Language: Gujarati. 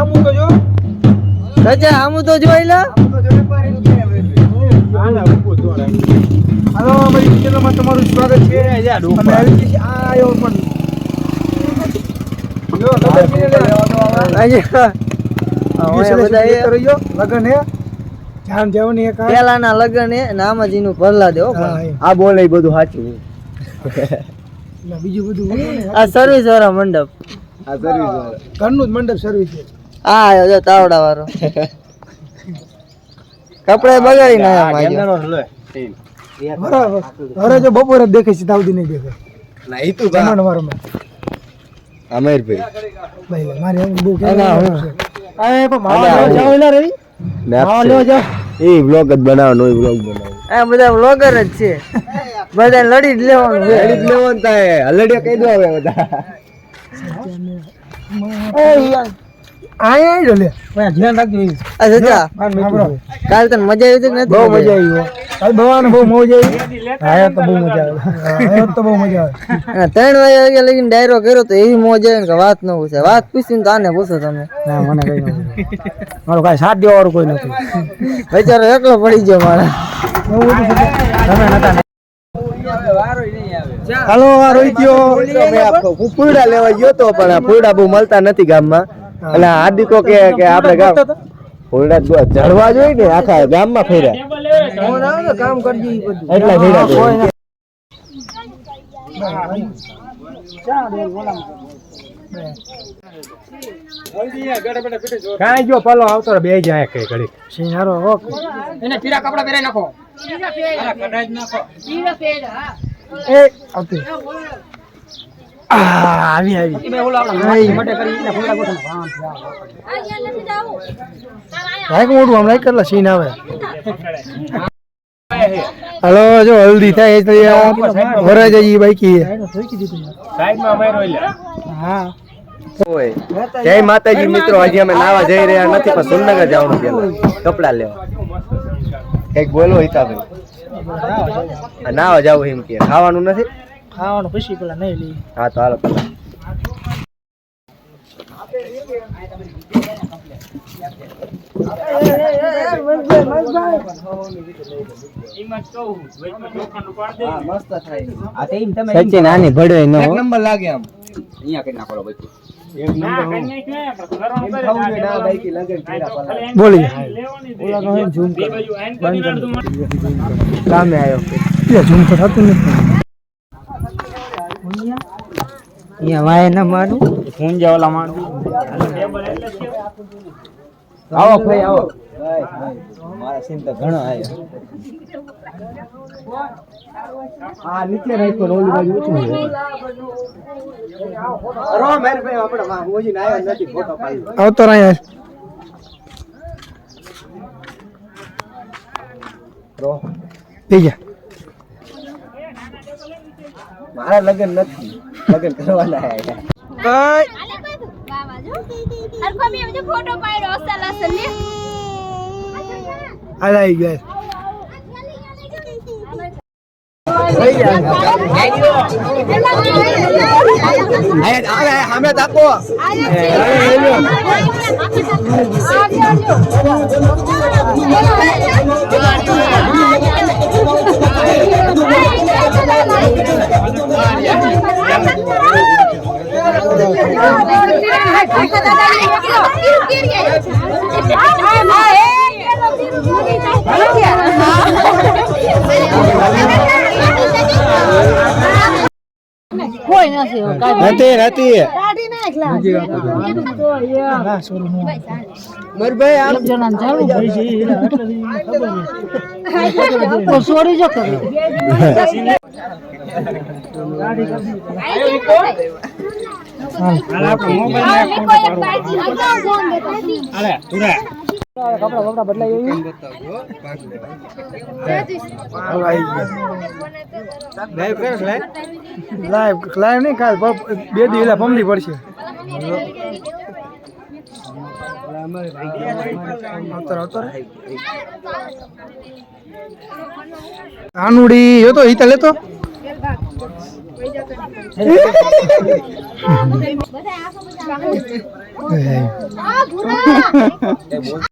આમું તો જો. સજા આમ તો જોઈ લે. હાલો અમારી ચેનલમાં તમારું સ્વાગત છે. અમે આવી છીએ. આ આવ્યો પણ. લગન એ લગન. પેલાના લગન હે નામાજી નું ભરલા દેવો આ બોલે બધું સાચું. બીજું બધું આ સર્વિસ વાળા મંડપ. આ સર્વિસ વાળા. ઘરનું જ મંડપ સર્વિસ છે. આ જો તાવડા વાળો કપડા બગાડી નાખ્યા બરાબર. હવે જો બપોરે દેખે છે તાવડી નહીં દેખે જમણવારમાં. ભાઈ ભાઈ મારે બહુ કે ના. આ એ પણ માવા ના. જાઓ એલા રવિ? માવા લેવા જાવ. એ બ્લોગ જ બનાવવાનો એ બ્લોગ બનાવવાનો. આ બધા વ્લોગર જ છે. બધા લડી જ લેવાનું લડી જ લેવાનું થાય હલડિયા કહી દો હવે બધા. આયા આયલો લે. ભાઈ, ધ્યાન રાખજો આ સજા કાલ તને મજા આવી હતી નથી બહુ મજા આવી? કાલ ભવાને બહુ મોજ આવી. આયા તો બહુ મજા આવે. આયા તો બહુ મજા આવે. અને ત્રણ લગીને ડાયરો કર્યો તો એવી મોજ આવે કે વાત ન પૂછે. વાત પૂછીને તો આને પૂછો તમે. ના મને કઈ નથી મારું કાંઈ સાથ દેવા વાળું કોઈ નથી. બચારો એકલો પડી ગયો મારા. તમે નતા. હાલો આ રોહિત ગયો. ફૂલડા લેવા ગયો તો પણ આ ફૂલડા બહુ મળતા નથી ગામમાં. એટલે હાર્દિકો કે કે આપણે ગામ ફૂલડા ચડવા જોઈએ ને આખા ગામમાં ફેર્યા. કામ કરજો એટલા ફેર્યા. કોઈ જો પલો આવતો બે જાય કઈ ઘડી સિંહ હારો ઓકે એ આવતી. આ આવી આવી. ભાઈ મોટું હમણાં સીન આવે. હલો જો હલ્દી થાય વરાઈ જાય બાઈકી હા. જય માતાજી મિત્રો. હજી અમે નાવા જઈ રહ્યા નથી પણ સુરનગર જવાનું પેલા કપડા લેવા. કંઈક બોલો હિતાભાઈ. નાવા જાવ એમ કે. ખાવાનું નથી? ખાવાનું પછી પેલા નહીં લઈ હા તો હાલો. પેલા સચિન આની ભડવે ન એક નંબર લાગે આમ. બોલી. સામે આવ્યો એટલે ઝૂમ તો થતું નથી. અહીંયા વાય ન મારું. આવો ભાઈ આવો. મારા સીન તો ઘણો આવ્યો આ નીચે રાખ્યો ને બાજુ ઊંચું રો મેર ભાઈ આપણે માં ઓજી ને આવ્યો નથી ફોટો પાડ્યો. આવતો રહે. યાર રો. થઈ ગયા. મારા લગન નથી. લગન કરવાના હે. ફોટો પાડ્યો અસલ અસલ લે એટલે એટલે ખબર નથી. સોરી જો કરે કપડા કપડા બદલાઈ લાઈવ લાઈવ નહીં કાલ બે દિવસ પમલી પડશે. કાનુડી એ તો હિતા લેતો બધા આખો બધા આ ભૂરા